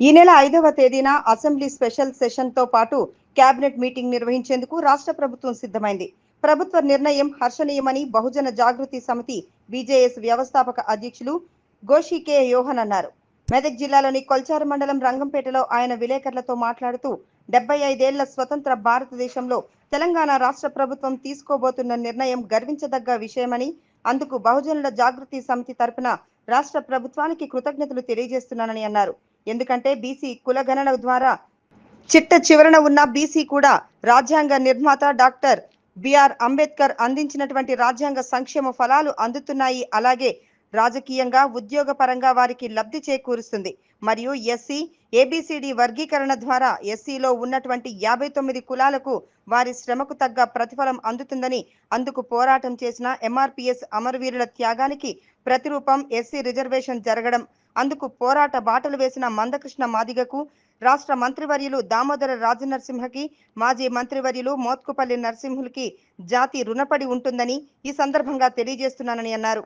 ఈ నెల ఐదవ తేదీన అసెంబ్లీ స్పెషల్ సెషన్తో పాటు కేబినెట్ మీటింగ్ నిర్వహించేందుకు రాష్ట్ర ప్రభుత్వం సిద్ధమైంది. ప్రభుత్వ నిర్ణయం హర్షణీయమని బహుజన జాగృతి సమితి బీజేఎస్ వ్యవస్థాపక అధ్యక్షులు గోషి కె యోహన్ అన్నారు. మెదక్ జిల్లాలోని కొల్చారు మండలం రంగంపేటలో ఆయన విలేకరులతో మాట్లాడుతూ డెబ్బై ఐదేళ్ళ స్వతంత్ర భారతదేశంలో తెలంగాణ రాష్ట్ర ప్రభుత్వం తీసుకోబోతున్న నిర్ణయం గర్వించదగ్గ విషయమని అందుకు బహుజనుల జాగృతి సమితి తరపున రాష్ట్ర ప్రభుత్వానికి కృతజ్ఞతలు తెలియజేస్తున్నానని అన్నారు. ఎందుకంటే బీసీ కులగణన ద్వారా చిట్ట చివరన ఉన్న బీసీ కూడా రాజ్యాంగ నిర్మాత డాక్టర్ బిఆర్ అంబేద్కర్ అందించినటువంటి రాజ్యాంగ సంక్షేమ ఫలాలు అందుతున్నాయి. అలాగే రాజకీయంగా ఉద్యోగ పరంగా వారికి లబ్ధి చేకూరుస్తుంది. మరియు ఎస్సీ ఏబిసిడి వర్గీకరణ ద్వారా ఎస్సీలో ఉన్నటువంటి యాభై తొమ్మిది కులాలకు వారి శ్రమకు తగ్గ ప్రతిఫలం అందుతుందని అందుకు పోరాటం చేసిన ఎంఆర్పిఎస్ అమరవీరుల త్యాగానికి ప్రతిరూపం ఎస్సీ రిజర్వేషన్ జరగడం అందుకు పోరాట బాటలు వేసిన మందకృష్ణ మాదిగకు రాష్ట్ర మంత్రివర్యులు దామోదర రాజనరసింహకి మాజీ మంత్రివర్యులు మోత్కుపల్లి నరసింహులకి జాతి రుణపడి ఉంటుందని ఈ సందర్భంగా తెలియజేస్తున్నానని అన్నారు.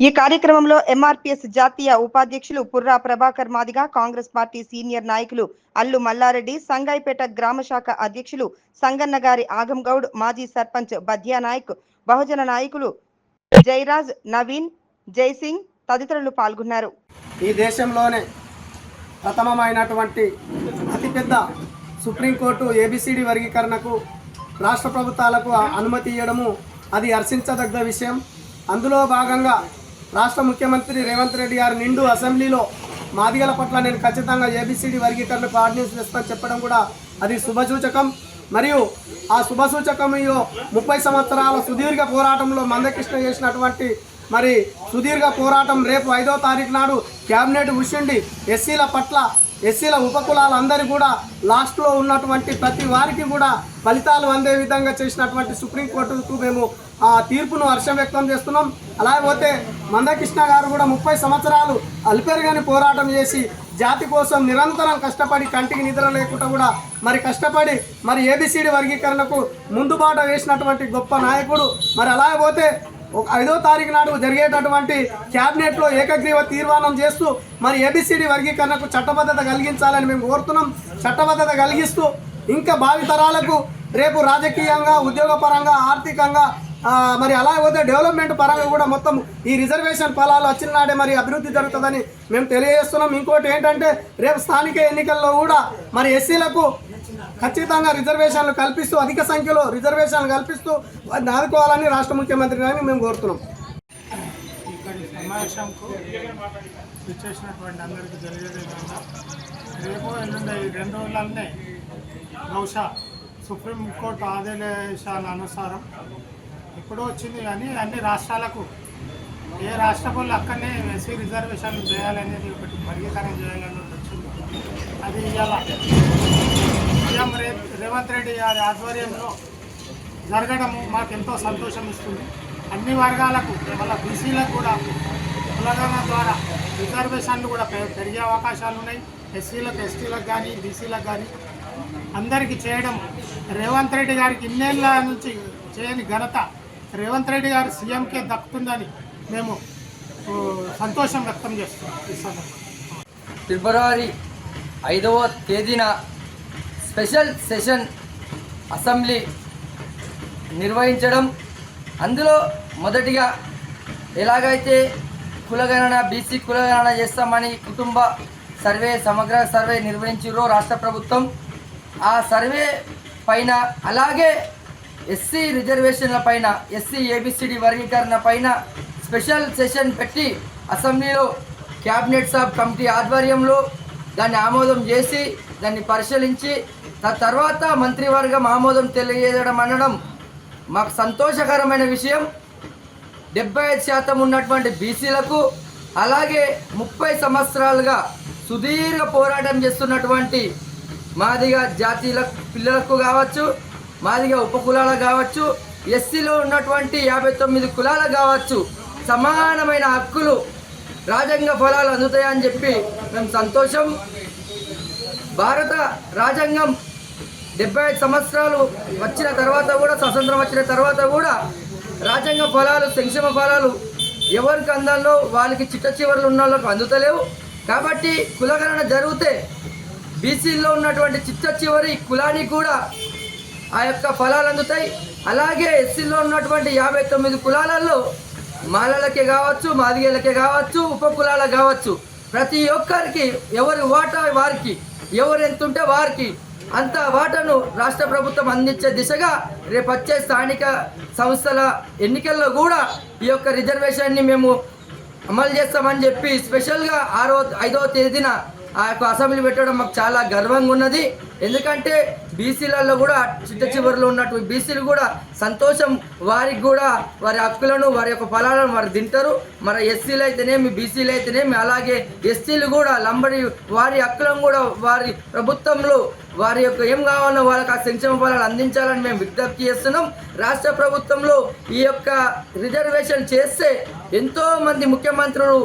ఈ కార్యక్రమంలో ఎంఆర్పిఎస్ జాతీయ ఉపాధ్యక్షులు పుర్రా ప్రభాకర్ మాదిగ కాంగ్రెస్ పార్టీ సీనియర్ నాయకులు అల్లు మల్లారెడ్డి సంగాయిపేట గ్రామ శాఖ అధ్యక్షులు సంగన్న గారి ఆగం గౌడ్ మాజీ సర్పంచ్ బద్యా నాయక్ బహుజన నాయకులు జైరాజ్ నవీన్ జైసింగ్ తదితరులు పాల్గొన్నారు. ఈ దేశంలోనే ప్రథమమైనటువంటి అతిపెద్ద సుప్రీంకోర్టు ఏబిసిడి వర్గీకరణకు రాష్ట్ర ప్రభుత్వాలకు అనుమతి ఇవ్వడము అది హర్షించదగ్గ విషయం. అందులో భాగంగా రాష్ట్ర ముఖ్యమంత్రి రేవంత్ రెడ్డి గారు నిండు అసెంబ్లీలో మాదిగల పట్ల నేను ఖచ్చితంగా ఏబిసిడి వర్గీకరణకు ఆర్డినెన్స్ వేస్తాను చెప్పడం కూడా అది శుభసూచకం. మరియు ఆ శుభసూచకం ముప్పై సంవత్సరాల సుదీర్ఘ పోరాటంలో మందకృష్ణ చేసినటువంటి మరి సుదీర్ఘ పోరాటం రేపు ఐదో తారీఖు నాడు క్యాబినెట్ కూర్చుండి ఎస్సీల పట్ల ఎస్సీల ఉపకులాలందరూ కూడా లాస్ట్లో ఉన్నటువంటి ప్రతి వారికి కూడా ఫలితాలు అందే విధంగా చేసినటువంటి సుప్రీంకోర్టుకు మేము ఆ తీర్పును హర్షం వ్యక్తం చేస్తున్నాం. అలాగే పోతే మందకృష్ణ గారు కూడా ముప్పై సంవత్సరాలు అల్పెరగని పోరాటం చేసి జాతి కోసం నిరంతరం కష్టపడి కంటికి నిద్ర లేకుండా కూడా మరి కష్టపడి మరి ఏబిసిడి వర్గీకరణకు ముందుబాట వేసినటువంటి గొప్ప నాయకుడు. మరి అలాగే పోతే ఐదో తారీఖు నాడు జరిగేటటువంటి క్యాబినెట్లో ఏకగ్రీవ తీర్మానం చేస్తూ మరి ఏబిసిడి వర్గీకరణకు చట్టబద్ధత కలిగించాలని మేము కోరుతున్నాం. చట్టబద్ధత కలిగిస్తూ ఇంకా భావితరాలకు రేపు రాజకీయంగా ఉద్యోగపరంగా ఆర్థికంగా మరి అలా పోతే డెవలప్మెంట్ పరంగా కూడా మొత్తం ఈ రిజర్వేషన్ ఫలాలు వచ్చిన నాడే మరి అభివృద్ధి జరుగుతుందని మేము తెలియజేస్తున్నాం. ఇంకోటి ఏంటంటే రేపు స్థానిక ఎన్నికల్లో కూడా మరి ఎస్సీలకు ఖచ్చితంగా రిజర్వేషన్లు కల్పిస్తూ అధిక సంఖ్యలో రిజర్వేషన్లు కల్పిస్తూ వారిని ఆదుకోవాలని రాష్ట్ర ముఖ్యమంత్రి గారిని మేము కోరుతున్నాం. ఇక్కడి సమావేశంకు ఇచ్చేసినటువంటి అందరికీ రేపు ఎల్లుండి ఈ రెండు రోజులనే బహుశా సుప్రీంకోర్టు ఆదేశాల అనుసారం ఇప్పుడు వచ్చింది కానీ అన్ని రాష్ట్రాలకు ఏ రాష్ట్ర వాళ్ళు అక్కడనే ఎస్సీ రిజర్వేషన్లు చేయాలనేది ఒకటి వర్గీకరణ చేయాలని వచ్చింది. అది ఇవాళ రేవంత్ రెడ్డి గారి ఆధ్వర్యంలో జరగడము మాకు ఎంతో సంతోషం ఇస్తుంది. అన్ని వర్గాలకు మళ్ళీ బీసీలకు కూడా కులగణ ద్వారా రిజర్వేషన్లు కూడా పెరిగే అవకాశాలు ఉన్నాయి. ఎస్సీలకు ఎస్టీలకు కానీ బీసీలకు కానీ అందరికీ చేయడం రేవంత్ రెడ్డి గారికి ఇన్నేళ్ళ నుంచి చేయని ఘనత రేవంత్ రెడ్డి గారు సీఎంకే దక్కుతుందని మేము సంతోషం వ్యక్తం చేస్తున్నాం ఈ సందర్భంగా. ఫిబ్రవరి ఐదవ తేదీన స్పెషల్ సెషన్ అసెంబ్లీ నిర్వహించడం. అందులో మొదటిగా ఎలాగైతే కులగణన బీసీ కులగణన చేస్తామని కుటుంబ సర్వే సమగ్ర సర్వే నిర్వహించారో రాష్ట్ర ప్రభుత్వం ఆ సర్వే పైన అలాగే ఎస్సీ రిజర్వేషన్ల పైన ఎస్సీ ఏబిసిడి వర్గీకరణ పైన స్పెషల్ సెషన్ పెట్టి అసెంబ్లీలో క్యాబినెట్ సబ్ కమిటీ ఆధ్వర్యంలో దాన్ని ఆమోదం చేసి దాన్ని పరిశీలించి త- తర్వాత మంత్రివర్గం ఆమోదం తెలియజేయడం అనడం మాకు సంతోషకరమైన విషయం. డెబ్బై ఐదు శాతం ఉన్నటువంటి బీసీలకు అలాగే ముప్పై సంవత్సరాలుగా సుదీర్ఘ పోరాటం చేస్తున్నటువంటి మాదిగా జాతీయుల పిల్లలకు కావచ్చు మాదిగా ఉపకులాలకు కావచ్చు ఎస్సీలో ఉన్నటువంటి యాభై తొమ్మిది కులాలకు కావచ్చు సమానమైన హక్కులు రాజ్యాంగ ఫలాలు అందుతాయని చెప్పి మేము సంతోషం. భారత రాజ్యాంగం డెబ్బై ఐదు సంవత్సరాలు వచ్చిన తర్వాత కూడా స్వతంత్రం వచ్చిన తర్వాత కూడా రాజ్యాంగ ఫలాలు సంక్షేమ ఫలాలు ఎవరికి అందాలో వాళ్ళకి చిట్ట చివరిలో ఉన్న వాళ్ళకి అందుతలేవు. కాబట్టి కులగణన జరిగితే బీసీలో ఉన్నటువంటి చిట్ట చివరి కులానికి కూడా ఆ యొక్క ఫలాలు అందుతాయి. అలాగే ఎస్సీలో ఉన్నటువంటి యాభై తొమ్మిది కులాలలో మాలలకే కావచ్చు మాదిగేలకే కావచ్చు ఉప కులాలకు కావచ్చు. ప్రతి ఒక్కరికి ఎవరి వాటా వారికి ఎవరు ఎంత ఉంటే వారికి అంత వాటాను రాష్ట్ర ప్రభుత్వం అందించే దిశగా రేపు వచ్చే స్థానిక సంస్థల ఎన్నికల్లో కూడా ఈ యొక్క రిజర్వేషన్ని మేము అమలు చేస్తామని చెప్పి స్పెషల్గా ఆరో ఐదవ తేదీన ఆ యొక్క అసెంబ్లీ పెట్టడం మాకు చాలా గర్వంగా ఉన్నది. ఎందుకంటే బీసీలలో కూడా చిట్ట చివరిలో ఉన్నటువంటి బీసీలు కూడా సంతోషం వారికి కూడా వారి హక్కులను వారి యొక్క ఫలాలను వారు తింటారు. మన ఎస్సీలు అయితేనేమి బీసీలు అయితేనేమి అలాగే ఎస్సీలు కూడా లంబడి వారి హక్కులను కూడా వారి ప్రభుత్వంలో వారి యొక్క ఏం కావాలో వాళ్ళకి ఆ సంక్షేమ ఫలాలు అందించాలని మేము విజ్ఞప్తి చేస్తున్నాం. రాష్ట్ర ప్రభుత్వంలో ఈ యొక్క రిజర్వేషన్ చేస్తే ఎంతోమంది ముఖ్యమంత్రులు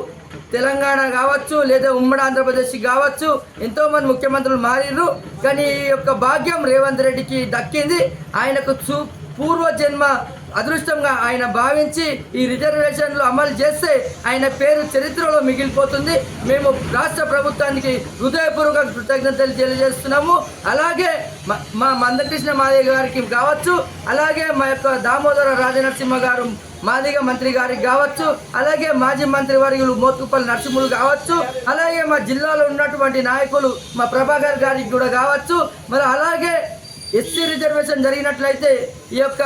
తెలంగాణ కావచ్చు లేదా ఉమ్మడి ఆంధ్రప్రదేశ్ కావచ్చు ఎంతో మంది ముఖ్యమంత్రులు మారిర్రు. కానీ ఈ యొక్క భాగ్యం రేవంత్ రెడ్డికి దక్కింది. ఆయనకు చూ పూర్వజన్మ అదృష్టంగా ఆయన భావించి ఈ రిజర్వేషన్లు అమలు చేస్తే ఆయన పేరు చరిత్రలో మిగిలిపోతుంది. మేము రాష్ట్ర ప్రభుత్వానికి హృదయపూర్వక కృతజ్ఞతలు తెలియజేస్తున్నాము. అలాగే మా- మా మందకృష్ణ మాదే గారికి కావచ్చు అలాగే మా యొక్క దామోదర రాజనరసింహ గారు మాదిగ మంత్రి గారికి కావచ్చు అలాగే మాజీ మంత్రి వర్యులు మోత్కుపల్లి నరసింహులు కావచ్చు అలాగే మా జిల్లాలో ఉన్నటువంటి నాయకులు మా ప్రభాకర్ గారికి కూడా కావచ్చు. మరి అలాగే ఎస్సీ రిజర్వేషన్ జరిగినట్లయితే ఈ యొక్క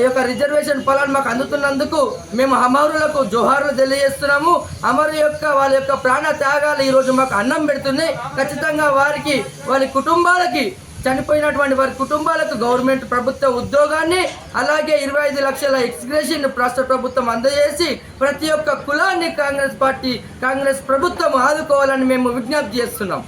ఈ యొక్క రిజర్వేషన్ పొలాన్ని మాకు అందుతున్నందుకు మేము అమరులకు జోహార్లు తెలియజేస్తున్నాము. అమరు యొక్క వాళ్ళ యొక్క ప్రాణ త్యాగాలు ఈరోజు మాకు అన్నం పెడుతున్నాయి. ఖచ్చితంగా వారికి వారి కుటుంబాలకి చనిపోయినటువంటి వారి కుటుంబాలకు గవర్నమెంట్ ప్రభుత్వ ఉద్యోగాన్ని అలాగే ఇరవై ఐదు లక్షల ఎక్స్గ్రేషన్ రాష్ట్ర ప్రభుత్వం అందజేసి ప్రతి ఒక్క కులాన్ని కాంగ్రెస్ పార్టీ కాంగ్రెస్ ప్రభుత్వం ఆదుకోవాలని మేము విజ్ఞప్తి చేస్తున్నాం.